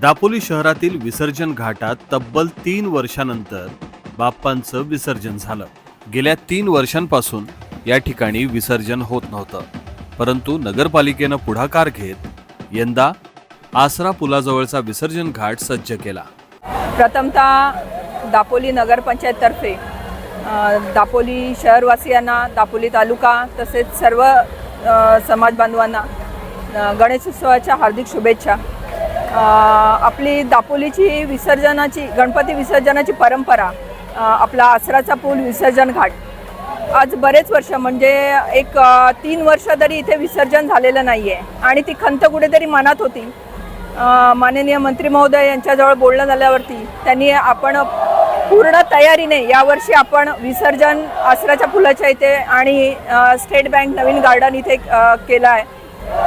दापोली शहरातील विसर्जन घाटात तब्बल तीन वर्षानंतर बाप्पांचं विसर्जन झालं. गेल्या तीन वर्षांपासून या ठिकाणी विसर्जन होत नव्हतं. परंतु नगरपालिकेनं पुढाकार घेत यंदा आसरा पुलाजवळचा विसर्जन घाट सज्ज केला. प्रथमतः दापोली नगरपंचायततर्फे दापोली शहरवासियांना दापोली तालुका तसेच सर्व समाज बांधवांना गणेशोत्सवाच्या हार्दिक शुभेच्छा. आपली दापोलीची विसर्जनाची गणपती विसर्जनाची परंपरा आपला आसराचा पूल विसर्जन घाट. आज बरेच वर्ष म्हणजे एक तीन वर्ष तरी इथे विसर्जन झालेलं नाही आहे आणि ती खंत कुठेतरी मनात होती. माननीय मंत्री महोदय यांच्याजवळ बोलणं झाल्यावरती त्यांनी आपण पूर्ण तयारीने यावर्षी आपण विसर्जन आसराच्या फुलाच्या इथे आणि स्टेट बँक नवीन गार्डन इथे केलं आहे.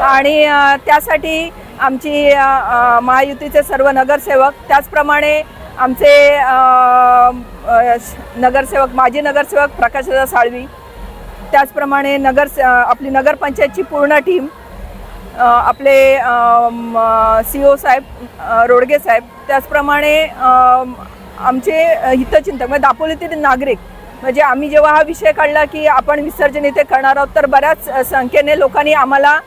आणि त्यासाठी आमची महायुतीचे सर्व नगरसेवक त्याचप्रमाणे आमचे नगरसेवक माजी नगरसेवक प्रकाशदा साळवी त्याचप्रमाणे नगर आपली नगरपंचायतची पूर्ण टीम आपले सी ओ साहेब रोडगे साहेब त्याचप्रमाणे आमचे हितचिंतक म्हणजे दापोलीतील नागरिक म्हणजे आम्ही जेव्हा हा विषय काढला की आपण विसर्जन इथे करणार आहोत तर बऱ्याच संख्येने लोकांनी आम्हाला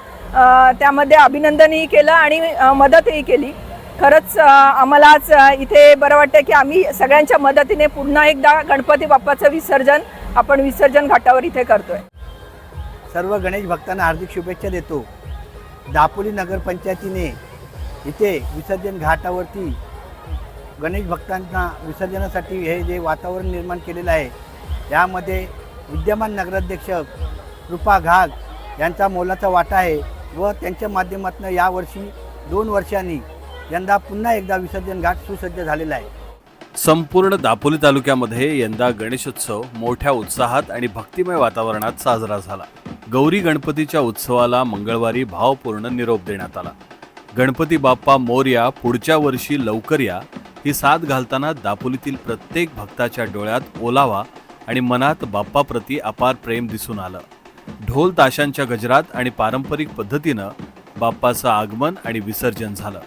त्यामध्ये अभिनंदनही केलं आणि मदतही केली. खरंच आम्हालाच आम्हाला आज इथे बरं वाटतं की आम्ही सगळ्यांच्या मदतीने पुन्हा एकदा गणपती बाप्पाचं विसर्जन आपण विसर्जन घाटावर इथे करतोय. सर्व गणेश भक्तांना हार्दिक शुभेच्छा देतो. दापोली नगरपंचायतीने इथे विसर्जन घाटावरती गणेश भक्तांना विसर्जनासाठी हे जे वातावरण निर्माण केलेलं आहे यामध्ये विद्यमान नगराध्यक्ष कृपा घाग यांचा मोलाचा वाटा आहे. व त्यांच्या माध्यमातून यावर्षी दोन वर्षांनी यंदा पुन्हा एकदा विसर्जन घाट सुसज्ज झालेला आहे. संपूर्ण दापोली तालुक्यामध्ये यंदा गणेशोत्सव मोठ्या उत्साहात आणि भक्तिमय वातावरणात साजरा झाला. गौरी गणपतीच्या उत्सवाला मंगळवारी भावपूर्ण निरोप देण्यात आला. गणपती बाप्पा मोर्या पुढच्या वर्षी लवकर या ही साथ घालताना दापोलीतील प्रत्येक भक्ताच्या डोळ्यात ओलावा आणि मनात बाप्पाप्रती अपार प्रेम दिसून आलं. ढोल ताशांच्या गजरात आणि पारंपरिक पद्धतीनं बाप्पाचं आगमन आणि विसर्जन झालं.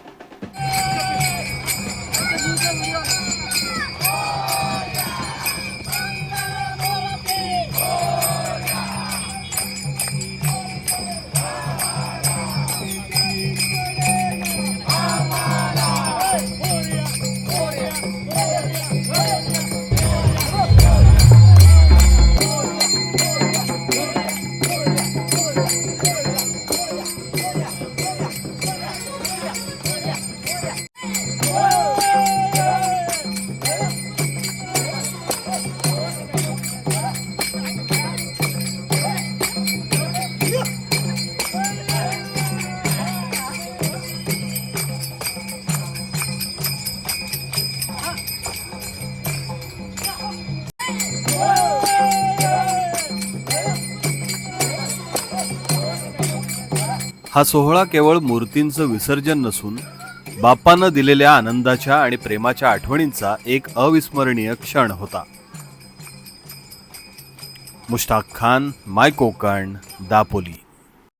हा सोहळा केवळ मूर्तींचं विसर्जन नसून बाप्पानं दिलेल्या आनंदाच्या आणि प्रेमाच्या आठवणींचा एक अविस्मरणीय क्षण होता. मुश्ताक खान माय कोकण दापोली.